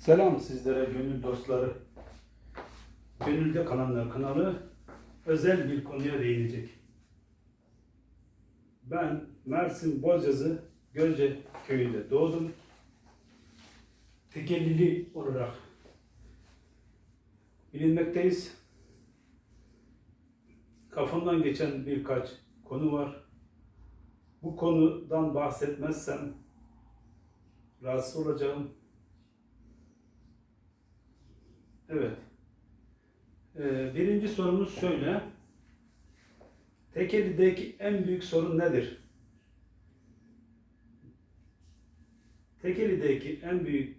Selam sizlere gönül dostları. Gönülde kalanlar kanalı özel bir konuya değinecek. Ben Mersin Bozyazı Gölce köyünde doğdum. Tekellili olarak bilinmekteyiz. Kafamdan geçen birkaç konu var. Bu konudan bahsetmezsem rahatsız olacağım. Evet. Ee, birinci sorumuz şöyle. Tekeli'deki en büyük sorun nedir? Tekeli'deki en büyük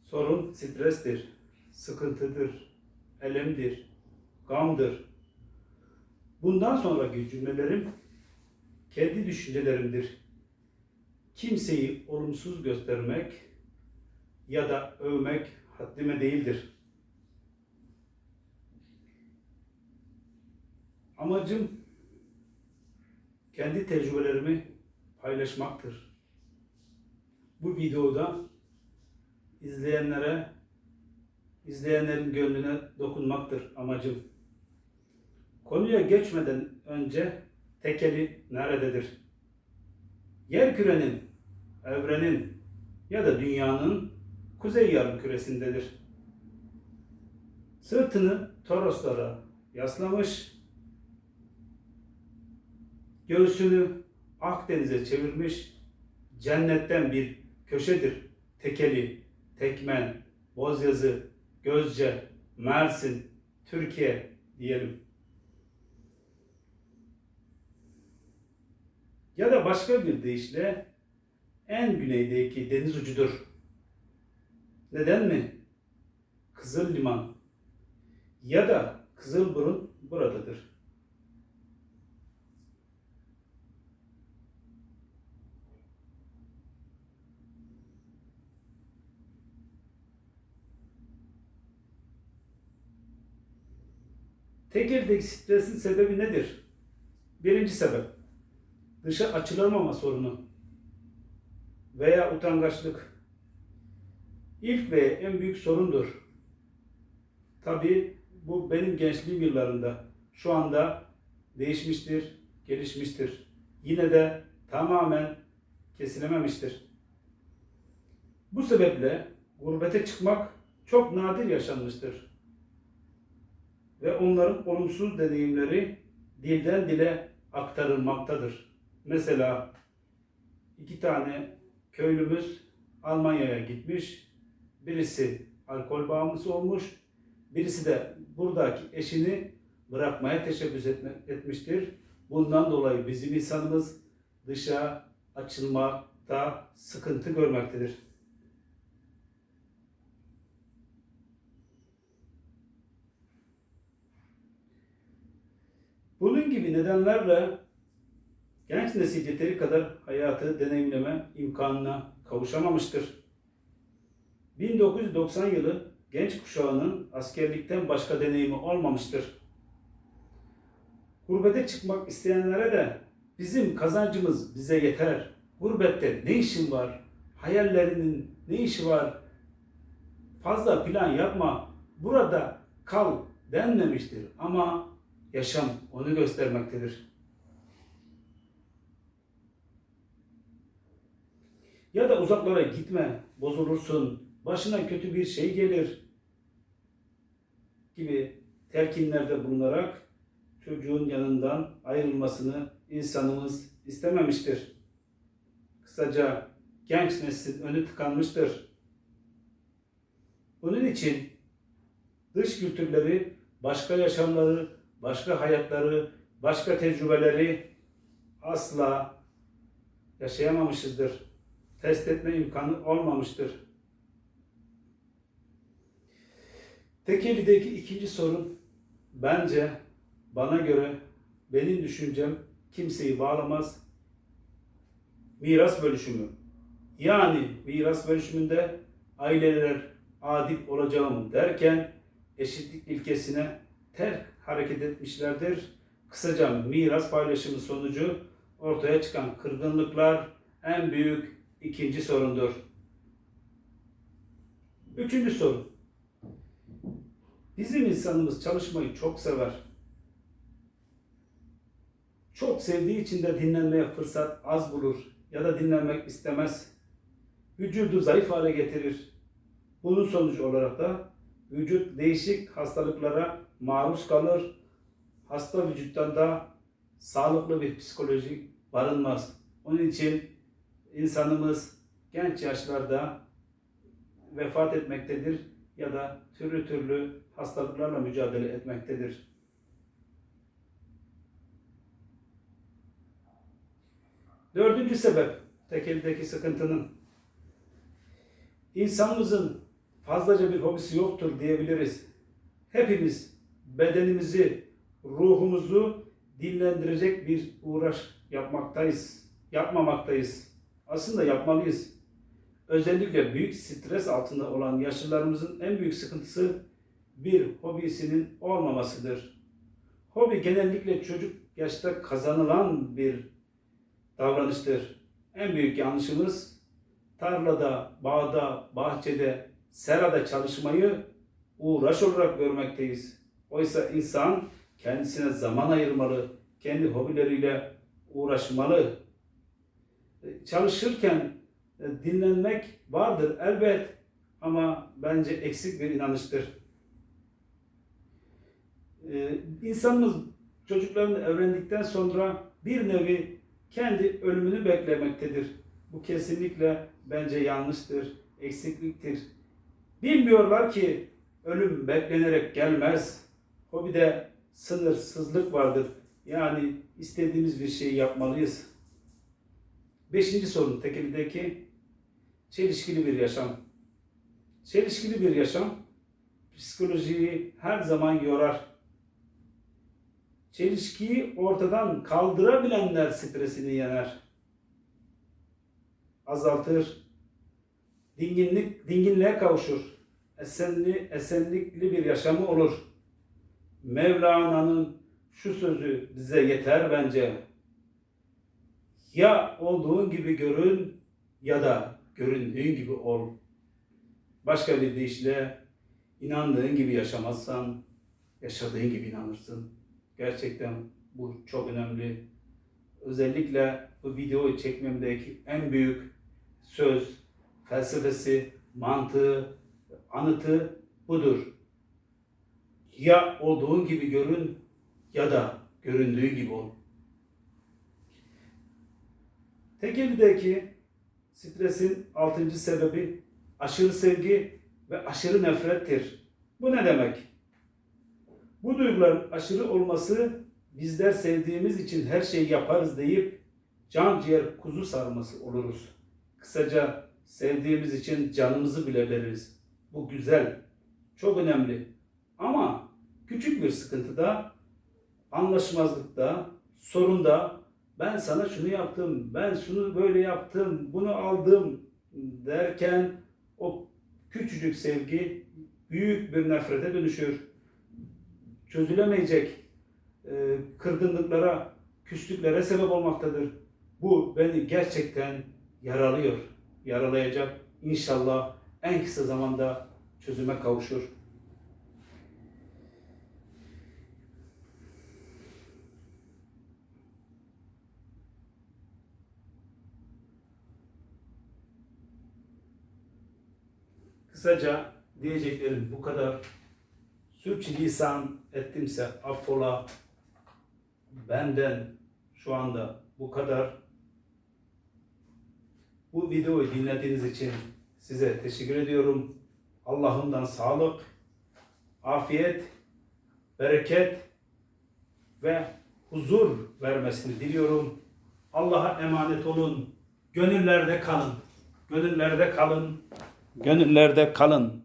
sorun strestir, sıkıntıdır, elemdir, gamdır. Bundan sonraki cümlelerim kendi düşüncelerimdir. Kimseyi olumsuz göstermek ya da övmek haddime değildir. Amacım kendi tecrübelerimi paylaşmaktır. Bu videoda izleyenlere, izleyenlerin gönlüne dokunmaktır amacım. Konuya geçmeden önce tekeli nerededir? Yer kürenin, evrenin ya da dünyanın kuzey yarım küresindedir. Sırtını Toroslara yaslamış, göğsünü Akdeniz'e çevirmiş, cennetten bir köşedir. Tekeli, Tekmen, Bozyazı, Gözce, Mersin, Türkiye diyelim. Ya da başka bir deyişle en güneydeki deniz ucudur. Neden mi? Kızıl Liman ya da Kızılburun buradadır. Tekirdeki stresin sebebi nedir? Birinci sebep, dışa açılamama sorunu veya utangaçlık. İlk ve en büyük sorundur. Tabii bu benim gençliğim yıllarında. Şu anda değişmiştir, gelişmiştir. Yine de tamamen kesilememiştir. Bu sebeple gurbete çıkmak çok nadir yaşanmıştır. Ve onların olumsuz deneyimleri dilden dile aktarılmaktadır. Mesela iki tane köylümüz Almanya'ya gitmiş. Birisi alkol bağımlısı olmuş. Birisi de buradaki eşini bırakmaya teşebbüs etme, etmiştir. Bundan dolayı bizim insanımız dışa açılmakta sıkıntı görmektedir. Bunun gibi nedenlerle genç nesil yeteri kadar hayatı deneyimleme imkanına kavuşamamıştır. 1990 yılı genç kuşağının askerlikten başka deneyimi olmamıştır. Gurbete çıkmak isteyenlere de bizim kazancımız bize yeter. Gurbette ne işin var? Hayallerinin ne işi var? Fazla plan yapma. Burada kal denmemiştir ama yaşam onu göstermektedir. Ya da uzaklara gitme, bozulursun, başına kötü bir şey gelir gibi telkinlerde bulunarak çocuğun yanından ayrılmasını insanımız istememiştir. Kısaca genç neslin önü tıkanmıştır. Bunun için dış kültürleri, başka yaşamları, başka hayatları, başka tecrübeleri asla yaşayamamışızdır. Test etme imkanı olmamıştır. Tekeli'deki ikinci sorun bence bana göre benim düşüncem kimseyi bağlamaz. Miras bölüşümü. Yani miras bölüşümünde aileler adil olacağım derken eşitlik ilkesine terk hareket etmişlerdir. Kısaca miras paylaşımı sonucu ortaya çıkan kırgınlıklar en büyük ikinci sorundur. Üçüncü soru. Bizim insanımız çalışmayı çok sever. Çok sevdiği için de dinlenmeye fırsat az bulur ya da dinlenmek istemez. Vücudu zayıf hale getirir. Bunun sonucu olarak da vücut değişik hastalıklara maruz kalır. Hasta vücuttan da sağlıklı bir psikoloji barınmaz. Onun için insanımız genç yaşlarda vefat etmektedir ya da türlü türlü hastalıklarla mücadele etmektedir. Dördüncü sebep tekeldeki sıkıntının insanımızın fazlaca bir hobisi yoktur diyebiliriz. Hepimiz bedenimizi, ruhumuzu dinlendirecek bir uğraş yapmaktayız, yapmamaktayız. Aslında yapmalıyız. Özellikle büyük stres altında olan yaşlılarımızın en büyük sıkıntısı bir hobisinin olmamasıdır. Hobi genellikle çocuk yaşta kazanılan bir davranıştır. En büyük yanlışımız tarlada, bağda, bahçede, serada çalışmayı uğraş olarak görmekteyiz. Oysa insan kendisine zaman ayırmalı, kendi hobileriyle uğraşmalı. Çalışırken dinlenmek vardır elbet ama bence eksik bir inanıştır. Ee, insanımız çocuklarını öğrendikten sonra bir nevi kendi ölümünü beklemektedir. Bu kesinlikle bence yanlıştır, eksikliktir. Bilmiyorlar ki ölüm beklenerek gelmez. Hobide sınırsızlık vardır. Yani istediğimiz bir şeyi yapmalıyız. Beşinci sorun tekelideki çelişkili bir yaşam. Çelişkili bir yaşam psikolojiyi her zaman yorar. Çelişkiyi ortadan kaldırabilenler stresini yener. Azaltır. Dinginlik, dinginliğe kavuşur. Esenli, esenlikli bir yaşamı olur. Mevlana'nın şu sözü bize yeter bence. Ya olduğun gibi görün ya da göründüğün gibi ol. Başka bir deyişle inandığın gibi yaşamazsan yaşadığın gibi inanırsın. Gerçekten bu çok önemli. Özellikle bu videoyu çekmemdeki en büyük söz, felsefesi, mantığı, anıtı budur. Ya olduğun gibi görün ya da göründüğü gibi ol. Tekelideki stresin altıncı sebebi aşırı sevgi ve aşırı nefrettir. Bu ne demek? Bu duyguların aşırı olması bizler sevdiğimiz için her şeyi yaparız deyip can ciğer kuzu sarması oluruz. Kısaca sevdiğimiz için canımızı bile veririz. Bu güzel, çok önemli. Ama küçük bir sıkıntıda, anlaşmazlıkta, sorunda ben sana şunu yaptım, ben şunu böyle yaptım, bunu aldım derken o küçücük sevgi büyük bir nefrete dönüşür. Çözülemeyecek e, kırgınlıklara, küslüklere sebep olmaktadır. Bu beni gerçekten yaralıyor, yaralayacak. İnşallah en kısa zamanda çözüme kavuşur. Kısaca diyeceklerim bu kadar. Sürçülisan ettimse affola. Benden şu anda bu kadar. Bu videoyu dinlediğiniz için size teşekkür ediyorum. Allah'ımdan sağlık, afiyet, bereket ve huzur vermesini diliyorum. Allah'a emanet olun. Gönüllerde kalın. Gönüllerde kalın. Gönüllerde kalın.